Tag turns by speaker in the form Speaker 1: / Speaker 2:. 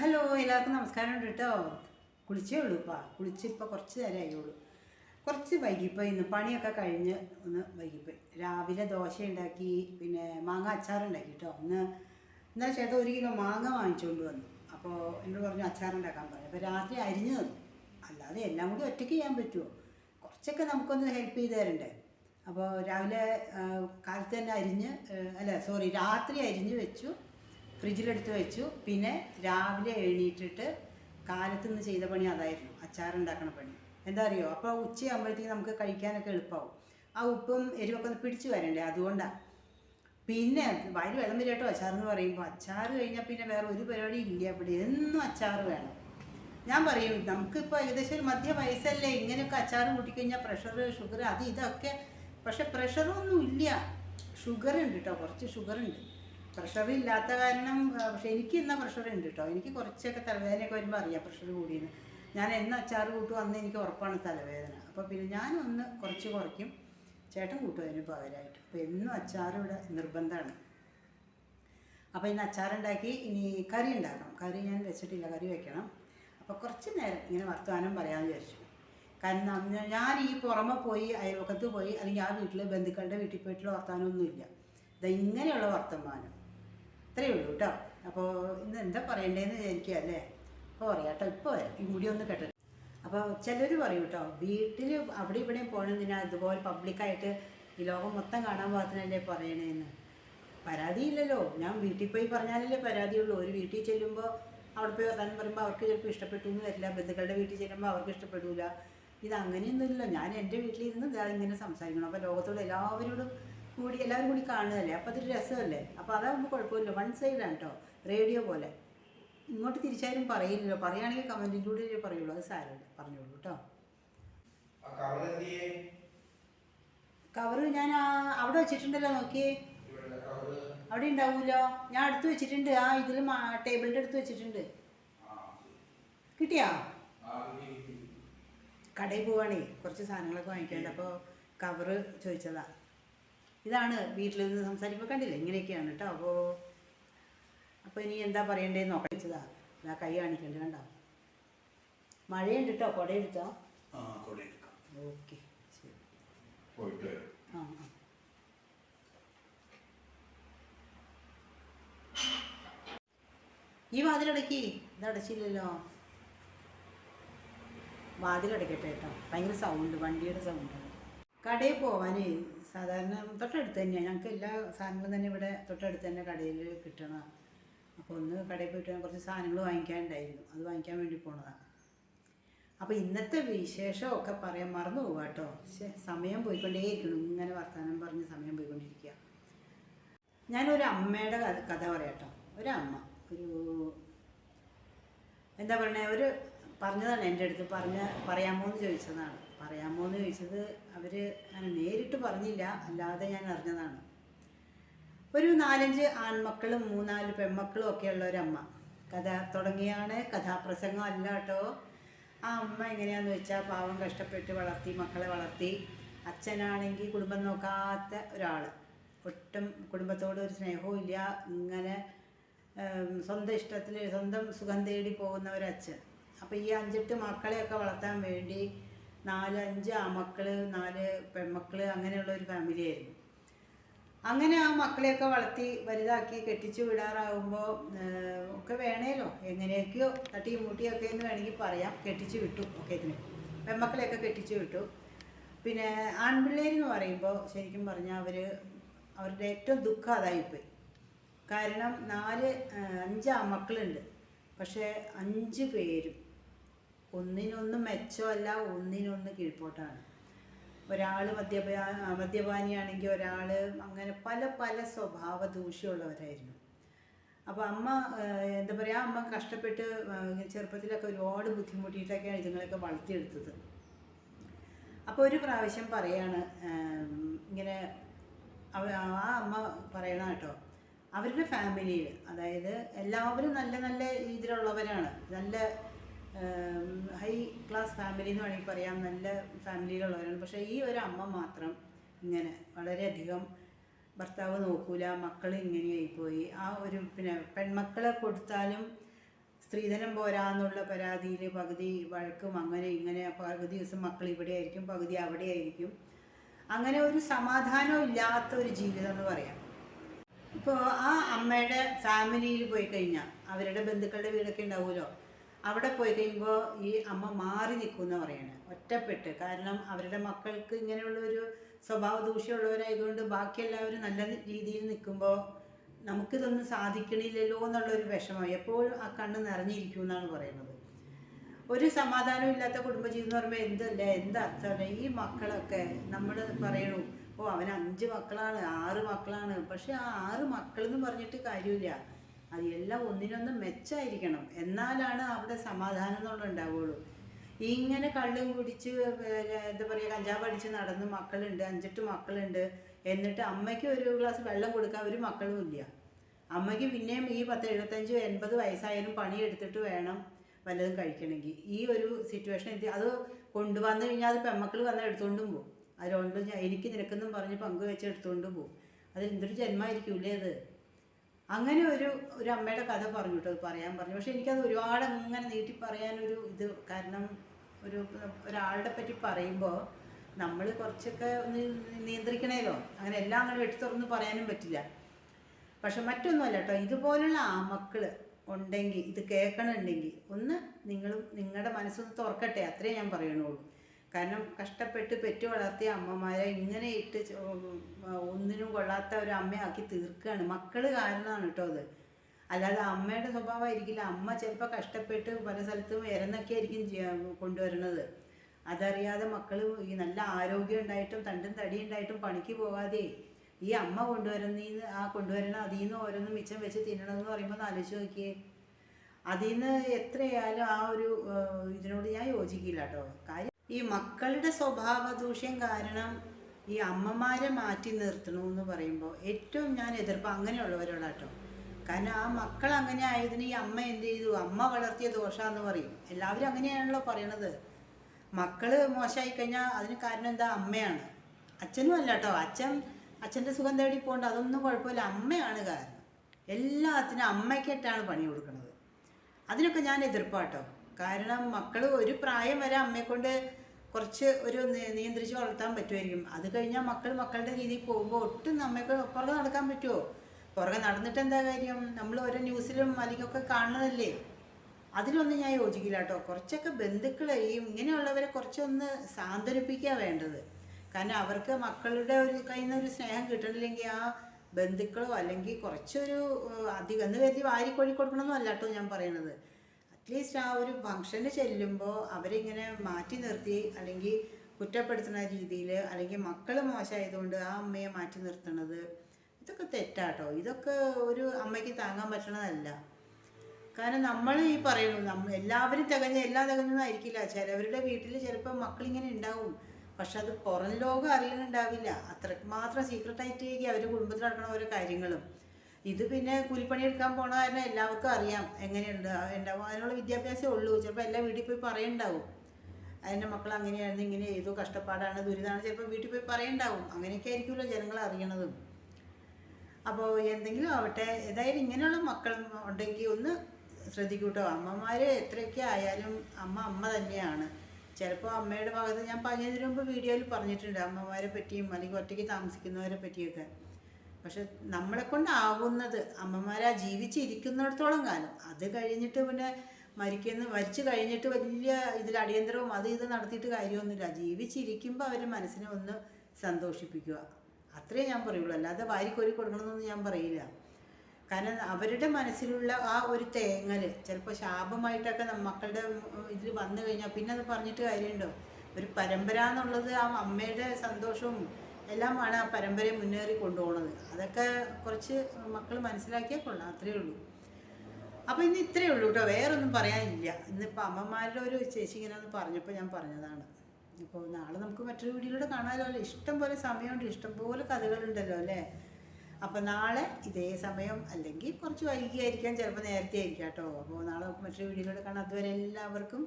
Speaker 1: Hello എല്ലാവർക്കും നമസ്കാരം ഉണ്ട് കേട്ടോ കുളിച്ചേ ഉള്ളൂ ഇപ്പാ. കുളിച്ചിപ്പോൾ കുറച്ച് നേരം ആയുള്ളൂ കുറച്ച് വൈകിപ്പോയി. ഇന്ന് പണിയൊക്കെ കഴിഞ്ഞ് ഒന്ന് വൈകിപ്പോയി. രാവിലെ ദോശ ഉണ്ടാക്കി പിന്നെ മാങ്ങ അച്ചാറുണ്ടാക്കി കേട്ടോ ഇന്ന് ഇന്നലെ ചേട്ടൻ ഒരു കിലോ മാങ്ങ വാങ്ങിച്ചുകൊണ്ട് വന്നു. അപ്പോൾ എന്നോട് പറഞ്ഞു അച്ചാറുണ്ടാക്കാൻ പറഞ്ഞു. അപ്പോൾ രാത്രി അരിഞ്ഞു തന്നു. അല്ലാതെ എല്ലാം കൂടി ഒറ്റയ്ക്ക് ചെയ്യാൻ പറ്റുമോ കുറച്ചൊക്കെ നമുക്കൊന്ന് ഹെൽപ്പ് ചെയ്ത് തരണ്ടേ? അപ്പോൾ രാവിലെ കാലത്ത് തന്നെ അരിഞ്ഞ് അല്ല സോറി രാത്രി അരിഞ്ഞ് വെച്ചു. ഫ്രിഡ്ജിലെടുത്ത് വെച്ചു. പിന്നെ രാവിലെ എഴുന്നേറ്റിട്ട് കാലത്ത് നിന്ന് ചെയ്ത പണി അതായിരുന്നു. അച്ചാറുണ്ടാക്കണ പണി. എന്താ അറിയോ? അപ്പോൾ ഉച്ചയാകുമ്പോഴത്തേക്ക് നമുക്ക് കഴിക്കാനൊക്കെ എളുപ്പമാവും ആ ഉപ്പും എരിവൊക്കെ ഒന്ന് പിടിച്ചു വരണ്ടേ? അതുകൊണ്ടാണ് പിന്നെ വയറ് വെള്ളം വരും കേട്ടോ അച്ചാർ എന്ന് പറയുമ്പോൾ അച്ചാർ കഴിഞ്ഞാൽ പിന്നെ വേറെ ഒരു പരിപാടി ഇല്ല. അവിടെ എന്നും അച്ചാർ വേണം. ഞാൻ പറയും നമുക്കിപ്പോൾ ഏകദേശം ഒരു മധ്യ വയസ്സല്ലേ? ഇങ്ങനെയൊക്കെ അച്ചാർ കൂട്ടിക്കഴിഞ്ഞാൽ പ്രഷർ ഷുഗർ അത് ഇതൊക്കെ. പക്ഷെ പ്രഷറൊന്നും ഇല്ല. ഷുഗർ ഉണ്ട് കേട്ടോ കുറച്ച് ഷുഗർ ഉണ്ട്. പ്രഷർ ഇല്ലാത്ത കാരണം പക്ഷെ എനിക്ക് ഇന്ന പ്രഷർ ഉണ്ട് കേട്ടോ എനിക്ക് കുറച്ചൊക്കെ തലവേദനയൊക്കെ വരുമ്പോൾ അറിയാം പ്രഷർ കൂടിയെന്ന്. ഞാൻ എന്ന് അച്ചാർ കൂട്ടും അന്ന് എനിക്ക് ഉറപ്പാണ് തലവേദന. അപ്പോൾ പിന്നെ ഞാനൊന്ന് കുറച്ച് കുറയ്ക്കും. ചേട്ടൻ കൂട്ടും അതിന് പകരമായിട്ട് അപ്പോൾ എന്നും അച്ചാർ ഇവിടെ നിർബന്ധമാണ്. അപ്പോൾ ഇന്ന് അച്ചാറുണ്ടാക്കി ഇനി കറി ഉണ്ടാക്കണം. കറി ഞാൻ വെച്ചിട്ടില്ല കറി വെക്കണം. അപ്പോൾ കുറച്ച് നേരം ഇങ്ങനെ വർത്തമാനം പറയാമെന്ന് വിചാരിച്ചു. കാരണം ഞാൻ ഈ പുറമെ പോയി അയൽവക്കത്ത് പോയി അല്ലെങ്കിൽ ആ വീട്ടിൽ ബന്ധുക്കളുടെ വീട്ടിൽ പോയിട്ടുള്ള വർത്തമാനമൊന്നുമില്ല ഇത് ഇങ്ങനെയുള്ള വർത്തമാനം. ഇത്രയേ ഉള്ളൂ കേട്ടോ അപ്പോൾ ഇന്ന് എന്താ പറയണ്ടേന്ന് വിചാരിക്കുക അല്ലേ? അപ്പോൾ പറയാം കേട്ടോ ഇപ്പോൾ ഈ മുടി ഒന്ന് കെട്ട. അപ്പോൾ ചിലർ പറയും കേട്ടോ വീട്ടിൽ അവിടെ ഇവിടെയും പോകണമെന്നിനാ ഇതുപോലെ പബ്ലിക്കായിട്ട് ഈ ലോകം മൊത്തം കാണാൻ പാകത്തിനല്ലേ പറയണേന്ന്? പരാതിയില്ലല്ലോ. ഞാൻ വീട്ടിൽ പോയി പറഞ്ഞാലല്ലേ പരാതിയുള്ളൂ. ഒരു വീട്ടിൽ ചെല്ലുമ്പോൾ അവിടെ പോയി വർത്താനം പറയുമ്പോൾ അവർക്ക് ചിലപ്പോൾ ഇഷ്ടപ്പെട്ടു എന്ന് വരില്ല. ബന്ധുക്കളുടെ വീട്ടിൽ ചെല്ലുമ്പോൾ അവർക്ക് ഇഷ്ടപ്പെടില്ല ഇത് അങ്ങനെയൊന്നുമില്ല ഞാൻ എന്റെ വീട്ടിലിരുന്ന് ഇങ്ങനെ സംസാരിക്കണം. അപ്പോൾ ലോകത്തോട് എല്ലാവരോടും കൂടി എല്ലാവരും കൂടി കാണുകയല്ലേ? അപ്പോൾ അതൊരു രസമല്ലേ? അപ്പോൾ അതാകുമ്പോൾ കുഴപ്പമില്ല. വൺ സൈഡാണ് കേട്ടോ റേഡിയോ പോലെ. ഇങ്ങോട്ട് തിരിച്ചാലും പറയില്ലല്ലോ. പറയുകയാണെങ്കിൽ കമന്റിലൂടെ പറയുള്ളൂ. അത് സാരമില്ല. പറഞ്ഞോളൂ കേട്ടോ
Speaker 2: കവർ
Speaker 1: ഞാൻ അവിടെ വെച്ചിട്ടുണ്ടല്ലോ നോക്കിയേ. അവിടെ ഉണ്ടാവൂല്ലോ ഞാൻ അടുത്ത് വെച്ചിട്ടുണ്ട്. ആ ഇതിൽ ടേബിളിന്റെ അടുത്ത് വെച്ചിട്ടുണ്ട്. കിട്ടിയാ. കടയിൽ പോവാണേ. കുറച്ച് സാധനങ്ങളൊക്കെ വാങ്ങിക്കാണ്ട് അപ്പോൾ കവറ് ചോദിച്ചതാ. ഇതാണ് വീട്ടിൽ നിന്ന് സംസാരിക്കുമ്പോൾ കണ്ടില്ല? ഇങ്ങനെയൊക്കെയാണ് കേട്ടോ അപ്പോൾ അപ്പോൾ ഇനി എന്താ പറയണ്ടേന്ന് നോക്കാൻ വെച്ചതാ ഇതാ കൈ കാണിക്കണ്ട കണ്ടോ? മഴയുണ്ട് കേട്ടോ കുട എടുത്തോ? ഓക്കെ ശരി. ആ ആ. ഈ വാതിലടക്കി. ഇത് അടച്ചില്ലല്ലോ. വാതിലടക്കട്ടെ കേട്ടോ ഭയങ്കര സൗണ്ട് വണ്ടിയുടെ സൗണ്ട് കടയിൽ പോവാനേ സാധാരണ തൊട്ടടുത്ത് തന്നെയാണ് ഞങ്ങൾക്ക് എല്ലാ സാധനങ്ങളും തന്നെ ഇവിടെ തൊട്ടടുത്ത് തന്നെ കടയിൽ കിട്ടണം അപ്പോൾ ഒന്ന് കടയിൽ പോയിട്ട് കുറച്ച് സാധനങ്ങൾ വാങ്ങിക്കാനുണ്ടായിരുന്നു. അത് വാങ്ങിക്കാൻ വേണ്ടി പോണതാണ് അപ്പോൾ ഇന്നത്തെ വിശേഷമൊക്കെ പറയാൻ മറന്നു പോവാ കേട്ടോ സമയം പോയിക്കൊണ്ടേയിരിക്കണം ഇങ്ങനെ വർത്തമാനം പറഞ്ഞ് സമയം പോയിക്കൊണ്ടിരിക്കുക ഞാനൊരു അമ്മയുടെ കഥ പറയാട്ടോ ഒരു അമ്മ ഒരു എന്താ പറയണേ ഒരു പറഞ്ഞതാണ് എന്റെ അടുത്ത്. പറഞ്ഞ പറയാമോ എന്ന് ചോദിച്ചതാണ്. പറയാമോ എന്ന് ചോദിച്ചത് അവർ അങ്ങനെ നേരിട്ട് പറഞ്ഞില്ല അല്ലാതെ ഞാൻ അറിഞ്ഞതാണ്. ഒരു നാലഞ്ച് ആൺമക്കളും മൂന്നാൽ പെൺമക്കളും ഒക്കെ ഉള്ള ഒരമ്മ. കഥ തുടങ്ങിയാണ് കഥാപ്രസംഗം അല്ല കേട്ടോ. ആ അമ്മ എങ്ങനെയാന്ന് വെച്ചാൽ പാവം കഷ്ടപ്പെട്ട് വളർത്തി മക്കളെ വളർത്തി. അച്ഛനാണെങ്കിൽ കുടുംബം നോക്കാത്ത ഒരാൾ ഒട്ടും കുടുംബത്തോട് ഒരു സ്നേഹവും ഇല്ല. ഇങ്ങനെ സ്വന്തം ഇഷ്ടത്തിൽ സ്വന്തം സുഖം തേടി പോകുന്ന ഒരച്ഛൻ അപ്പോൾ ഈ അഞ്ചെട്ട് മക്കളെയൊക്കെ വളർത്താൻ വേണ്ടി നാല് അഞ്ച് ആമക്കൾ നാല് പെൺമക്കൾ അങ്ങനെയുള്ള ഒരു ഫാമിലി ആയിരുന്നു. അങ്ങനെ ആ മക്കളെയൊക്കെ വളർത്തി വലുതാക്കി കെട്ടിച്ചു വിടാറാകുമ്പോൾ ഒക്കെ വേണേലോ. എങ്ങനെയൊക്കെയോ തട്ടിയും മുട്ടിയൊക്കെ എന്ന് വേണമെങ്കിൽ പറയാം. കെട്ടിച്ചു വിട്ടു ഒക്കെ ഇതിന്. പെൺമക്കളെയൊക്കെ കെട്ടിച്ചു വിട്ടു. പിന്നെ ആൺപിള്ളേരെന്ന് പറയുമ്പോൾ ശരിക്കും പറഞ്ഞാൽ അവർ അവരുടെ ഏറ്റവും ദുഃഖം അതായിപ്പോയി കാരണം നാല് അഞ്ച് ആമക്കളുണ്ട് പക്ഷേ അഞ്ച് പേരും ഒന്നിനൊന്ന് മെച്ചമല്ല ഒന്നിനൊന്ന് കീഴ്പോട്ടാണ്. ഒരാൾ മദ്യപാ മദ്യപാനിയാണെങ്കിൽ ഒരാൾ അങ്ങനെ പല പല സ്വഭാവ ദൂഷ്യമുള്ളവരായിരുന്നു. അപ്പോൾ അമ്മ എന്താ പറയുക അമ്മ കഷ്ടപ്പെട്ട് ചെറുപ്പത്തിലൊക്കെ ഒരുപാട് ബുദ്ധിമുട്ടിയിട്ടൊക്കെയാണ് ഇതുങ്ങളൊക്കെ വളർത്തിയെടുത്തത്. അപ്പോൾ ഒരു പ്രാവശ്യം പറയാണ് ഇങ്ങനെ ആ അമ്മ പറയണ കേട്ടോ അവരുടെ ഫാമിലിയിൽ അതായത് എല്ലാവരും നല്ല നല്ല രീതിയിലുള്ളവരാണ്. നല്ല ഹൈ ക്ലാസ് ഫാമിലി എന്ന് വേണമെങ്കിൽ പറയാം. നല്ല ഫാമിലിയിലുള്ളവരാണ് പക്ഷേ ഈ ഒരു അമ്മ മാത്രം ഇങ്ങനെ വളരെയധികം ഭർത്താവ് നോക്കൂല മക്കൾ ഇങ്ങനെയായിപ്പോയി ആ ഒരു പിന്നെ പെൺമക്കളെ കൊടുത്താലും സ്ത്രീധനം പോരാന്നുള്ള പരാതിയിൽ പകുതി വഴക്കും അങ്ങനെ ഇങ്ങനെ പകുതി ദിവസം മക്കൾ ഇവിടെ ആയിരിക്കും പകുതി അവിടെ ആയിരിക്കും. അങ്ങനെ ഒരു സമാധാനം ഇല്ലാത്ത ഒരു ജീവിതം എന്ന് പറയാം. ഇപ്പോൾ ആ അമ്മയുടെ ഫാമിലിയിൽ പോയി കഴിഞ്ഞാൽ അവരുടെ ബന്ധുക്കളുടെ വീടൊക്കെ ഉണ്ടാവുമല്ലോ. അവിടെ പോയി കഴിയുമ്പോൾ ഈ അമ്മ മാറി നിൽക്കുമെന്ന് പറയുന്നത് ഒറ്റപ്പെട്ട്. കാരണം അവരുടെ മക്കൾക്ക് ഇങ്ങനെയുള്ള ഒരു സ്വഭാവ ദൂഷ്യമുള്ളവരായതുകൊണ്ട് ബാക്കി എല്ലാവരും നല്ല രീതിയിൽ നിൽക്കുമ്പോൾ നമുക്കിതൊന്നും സാധിക്കണില്ലല്ലോ എന്നുള്ളൊരു വിഷമം. എപ്പോഴും ആ കണ്ണ് നിറഞ്ഞിരിക്കും എന്നാണ് പറയുന്നത്. ഒരു സമാധാനം ഇല്ലാത്ത കുടുംബജീവിതം എന്ന് പറയുമ്പോൾ എന്തല്ല? എന്തർത്ഥമല്ല ഈ മക്കളൊക്കെ നമ്മൾ പറയണു ഓ അവൻ അഞ്ച് മക്കളാണ് ആറ് മക്കളാണ്. പക്ഷെ ആ ആറ് മക്കളെന്ന് പറഞ്ഞിട്ട് കാര്യമില്ല. അത് എല്ലാം ഒന്നിനൊന്ന് മെച്ചായിരിക്കണം. എന്നാലാണ് അവിടെ സമാധാനം എന്നുള്ള ഉണ്ടാവുള്ളൂ. ഇങ്ങനെ കള്ളും കുടിച്ച് എന്താ പറയുക കഞ്ചാവ് അടിച്ച് നടന്ന് മക്കളുണ്ട് അഞ്ചെട്ട് മക്കളുണ്ട് എന്നിട്ട് അമ്മയ്ക്ക് ഒരു ഗ്ലാസ് വെള്ളം കൊടുക്കാൻ ഒരു മക്കളും ഇല്ല. അമ്മയ്ക്ക് പിന്നെയും ഈ പത്ത് എഴുപത്തഞ്ച് എൺപത് വയസ്സായാലും പണിയെടുത്തിട്ട് വേണം വല്ലതും കഴിക്കണമെങ്കിൽ. ഈ ഒരു സിറ്റുവേഷൻ അത് കൊണ്ടുവന്നു കഴിഞ്ഞാൽ അത് പെമ്മക്കൾ വന്ന് എടുത്തുകൊണ്ടും പോകും അതുകൊണ്ട് എനിക്ക് നിനക്കെന്നും പറഞ്ഞ് പങ്കുവെച്ച് എടുത്തുകൊണ്ടും പോകും അതിൽ എന്തൊരു ജന്മമായിരിക്കൂലേ അത്? അങ്ങനെ ഒരു ഒരു അമ്മയുടെ കഥ പറഞ്ഞു കേട്ടോ പറയാൻ പറഞ്ഞു. പക്ഷെ എനിക്കത് ഒരുപാട് അങ്ങനെ നീട്ടി പറയാനൊരു ഇത് കാരണം ഒരു ഒരാളുടെ പറ്റി പറയുമ്പോൾ നമ്മൾ കുറച്ചൊക്കെ ഒന്ന് നിയന്ത്രിക്കണേലോ? അങ്ങനെ എല്ലാം അങ്ങനെ വെട്ടി തുറന്ന് പറയാനും പറ്റില്ല. പക്ഷെ മറ്റൊന്നുമല്ല കേട്ടോ ഇതുപോലുള്ള ആ മക്കൾ ഉണ്ടെങ്കിൽ ഇത് കേൾക്കണുണ്ടെങ്കിൽ ഒന്ന് നിങ്ങളും നിങ്ങളുടെ മനസ്സൊന്ന് തുറക്കട്ടെ അത്രേ ഞാൻ പറയണുള്ളൂ കാരണം കഷ്ടപ്പെട്ട് പെറ്റു വളർത്തിയ അമ്മമാരെ ഇങ്ങനെ ഇട്ട് ഒന്നിനും കൊള്ളാത്ത ഒരു അമ്മയാക്കി തീർക്കുകയാണ്. മക്കൾ കാരണമാണ് കേട്ടോ അത്. അല്ലാതെ അമ്മയുടെ സ്വഭാവമായിരിക്കില്ല. അമ്മ ചിലപ്പോൾ കഷ്ടപ്പെട്ട് പല സ്ഥലത്തും ഇരന്നൊക്കെ ആയിരിക്കും കൊണ്ടുവരുന്നത്. അതറിയാതെ മക്കൾ ഈ നല്ല ആരോഗ്യം ഉണ്ടായിട്ടും തണ്ടും തടി ഉണ്ടായിട്ടും പണിക്ക് പോകാതെ ഈ അമ്മ കൊണ്ടുവരുന്നീന്ന് ആ കൊണ്ടുവരണ അതിൽ നിന്ന് ഓരോന്നും മിച്ചം വെച്ച് തിന്നണമെന്ന് പറയുമ്പോൾ ആലോചിച്ച് നോക്കിയേ. അതിൽ നിന്ന് എത്രയായാലും ആ ഒരു ഇതിനോട് ഞാൻ യോജിക്കില്ല കേട്ടോ. കാര്യം ഈ മക്കളുടെ സ്വഭാവ ദൂഷ്യം കാരണം ഈ അമ്മമാരെ മാറ്റി നിർത്തണമെന്ന് പറയുമ്പോൾ ഏറ്റവും ഞാൻ എതിർപ്പ് അങ്ങനെയുള്ളവരോടാട്ടോ. കാരണം ആ മക്കൾ അങ്ങനെ ആയതിന് ഈ അമ്മ എന്ത് ചെയ്തു? അമ്മ വളർത്തിയ ദോഷമാന്ന് പറയും. എല്ലാവരും അങ്ങനെയാണല്ലോ പറയണത്. മക്കൾ മോശമായി കഴിഞ്ഞാൽ അതിന് കാരണം എന്താ? അമ്മയാണ്. അച്ഛനും അല്ല കേട്ടോ അച്ഛൻ അച്ഛന്റെ സുഖം തേടി പോകണ്ട. അതൊന്നും കുഴപ്പമില്ല. അമ്മയാണ് കാരണം. എല്ലാത്തിനും അമ്മയ്ക്കായിട്ടാണ് പണി കൊടുക്കുന്നത് അതിനൊക്കെ ഞാൻ എതിർപ്പാട്ടോ. കാരണം മക്കൾ ഒരു പ്രായം വരെ അമ്മയെ കൊണ്ട് കുറച്ച് ഒരു നിയന്ത്രിച്ച് വളർത്താൻ പറ്റുമായിരിക്കും. അത് കഴിഞ്ഞാൽ മക്കൾ മക്കളുടെ രീതിയിൽ പോകുമ്പോൾ ഒട്ടും നമ്മൾക്ക് പുറകെ നടക്കാൻ പറ്റുമോ പുറകെ നടന്നിട്ട് എന്താ കാര്യം? നമ്മൾ ഓരോ ന്യൂസിലും അല്ലെങ്കിലൊക്കെ കാണുന്നതല്ലേ? അതിലൊന്നും ഞാൻ യോജിക്കില്ല കേട്ടോ. കുറച്ചൊക്കെ ബന്ധുക്കളെ ഈ ഇങ്ങനെയുള്ളവരെ കുറച്ചൊന്ന് സാന്ത്വനിപ്പിക്കുക വേണ്ടത്. കാരണം അവർക്ക് മക്കളുടെ ഒരു കയ്യിൽ നിന്ന് ഒരു സ്നേഹം കിട്ടണില്ലെങ്കിൽ ആ ബന്ധുക്കളോ അല്ലെങ്കിൽ കുറച്ചൊരു അധികം എന്ന് കരുതി വാരിക്കൊഴി കൊടുക്കണമെന്നല്ല കേട്ടോ ഞാൻ പറയണത്. അറ്റ്ലീസ്റ്റ് ആ ഒരു ഫംഗ്ഷന് ചെല്ലുമ്പോൾ അവരിങ്ങനെ മാറ്റി നിർത്തി അല്ലെങ്കിൽ കുറ്റപ്പെടുത്തുന്ന രീതിയിൽ അല്ലെങ്കിൽ മക്കൾ മോശമായതുകൊണ്ട് ആ അമ്മയെ മാറ്റി നിർത്തണത് ഇതൊക്കെ തെറ്റാട്ടോ. ഇതൊക്കെ ഒരു അമ്മയ്ക്ക് താങ്ങാൻ പറ്റണതല്ല. കാരണം നമ്മൾ ഈ പറയുന്നു നമ്മ എല്ലാവരും തികഞ്ഞ എല്ലാം തികഞ്ഞതായിരിക്കില്ല ചിലവരുടെ വീട്ടിൽ ചിലപ്പോൾ മക്കളിങ്ങനെ ഉണ്ടാവും പക്ഷെ അത് പുറം ലോകം അറിയണുണ്ടാവില്ല. അത്രയ്ക്ക് മാത്രം സീക്രട്ടായിട്ടേക്ക് അവർ കുടുംബത്തിൽ നടക്കണ ഓരോ കാര്യങ്ങളും. ഇത് പിന്നെ കൂലിപ്പണി എടുക്കാൻ പോണ കാരണം എല്ലാവർക്കും അറിയാം എങ്ങനെയുണ്ട്. എന്റെ അതിനുള്ള വിദ്യാഭ്യാസമേ ഉള്ളൂ. ചിലപ്പോൾ എല്ലാം വീട്ടിൽ പോയി പറയുണ്ടാവും. അതിന്റെ മക്കൾ അങ്ങനെയായിരുന്നു ഇങ്ങനെ ഏതോ കഷ്ടപ്പാടാണ് ദുരിതമാണ് ചിലപ്പോൾ വീട്ടിൽ പോയി പറയുണ്ടാവും. അങ്ങനെയൊക്കെ ആയിരിക്കുമല്ലോ ജനങ്ങൾ അറിയണതും. അപ്പോൾ എന്തെങ്കിലും ആവട്ടെ. ഏതായാലും ഇങ്ങനെയുള്ള മക്കൾ ഉണ്ടെങ്കിൽ ഒന്ന് ശ്രദ്ധിക്കൂട്ടോ. അമ്മമാർ എത്രയൊക്കെ ആയാലും അമ്മ അമ്മ തന്നെയാണ്. ചിലപ്പോൾ അമ്മയുടെ ഭാഗത്ത് ഞാൻ പറഞ്ഞതിന് മുമ്പ് വീഡിയോയിൽ പറഞ്ഞിട്ടുണ്ട്. അമ്മമാരെ പറ്റിയും അല്ലെങ്കിൽ ഒറ്റയ്ക്ക് താമസിക്കുന്നവരെ പറ്റിയൊക്കെ. പക്ഷെ നമ്മളെ കൊണ്ടാവുന്നത് അമ്മമാരാ ജീവിച്ചിരിക്കുന്നിടത്തോളം കാലം. അത് കഴിഞ്ഞിട്ട് പിന്നെ മരിക്കുന്ന മരിച്ചു കഴിഞ്ഞിട്ട് വലിയ ഇതിൽ അടിയന്തരവും അത് ഇത് നടത്തിയിട്ട് കാര്യമൊന്നുമില്ല. ജീവിച്ചിരിക്കുമ്പോൾ അവരുടെ മനസ്സിനെ ഒന്ന് സന്തോഷിപ്പിക്കുക. അത്രേ ഞാൻ പറയുള്ളൂ. അല്ലാതെ വാരി വാരിക്കോരി കൊടുക്കണമെന്നൊന്നും ഞാൻ പറയില്ല. കാരണം അവരുടെ മനസ്സിലുള്ള ആ ഒരു തേങ്ങൽ ചിലപ്പോൾ ശാപമായിട്ടൊക്കെ മക്കളുടെ ഇതിൽ വന്നു കഴിഞ്ഞാൽ പിന്നെ അത് പറഞ്ഞിട്ട് കാര്യമുണ്ടോ? ഒരു പരമ്പര എന്നുള്ളത് ആ അമ്മയുടെ സന്തോഷവും എല്ലാമാണ് ആ പരമ്പരയെ മുന്നേറി കൊണ്ടുപോകുന്നത് അതൊക്കെ കുറച്ച് മക്കൾ മനസ്സിലാക്കിയാൽ കൊള്ളാം. അത്രയേ ഉള്ളൂ. അപ്പോൾ ഇന്ന് ഇത്രയേ ഉള്ളൂ കേട്ടോ. വേറൊന്നും പറയാനില്ല. ഇന്നിപ്പോൾ അമ്മമാരുടെ ഒരു ചേച്ചി ഇങ്ങനെ പറഞ്ഞപ്പോൾ ഞാൻ പറഞ്ഞതാണ്. ഇപ്പോൾ നാളെ നമുക്ക് മറ്റൊരു വീഡിയോയിലൂടെ കാണാമല്ലോ അല്ലേ? ഇഷ്ടം പോലെ സമയമുണ്ട്. ഇഷ്ടം പോലെ കഥകളുണ്ടല്ലോ അല്ലേ? അപ്പോൾ നാളെ ഇതേ സമയം അല്ലെങ്കിൽ കുറച്ച് വൈകിയായിരിക്കാം. ചിലപ്പോൾ നേരത്തെ ആയിരിക്കാം കേട്ടോ. അപ്പോൾ നാളെ നമുക്ക് മറ്റൊരു വീഡിയോയിലൂടെ കാണാം. അതുവരെ എല്ലാവർക്കും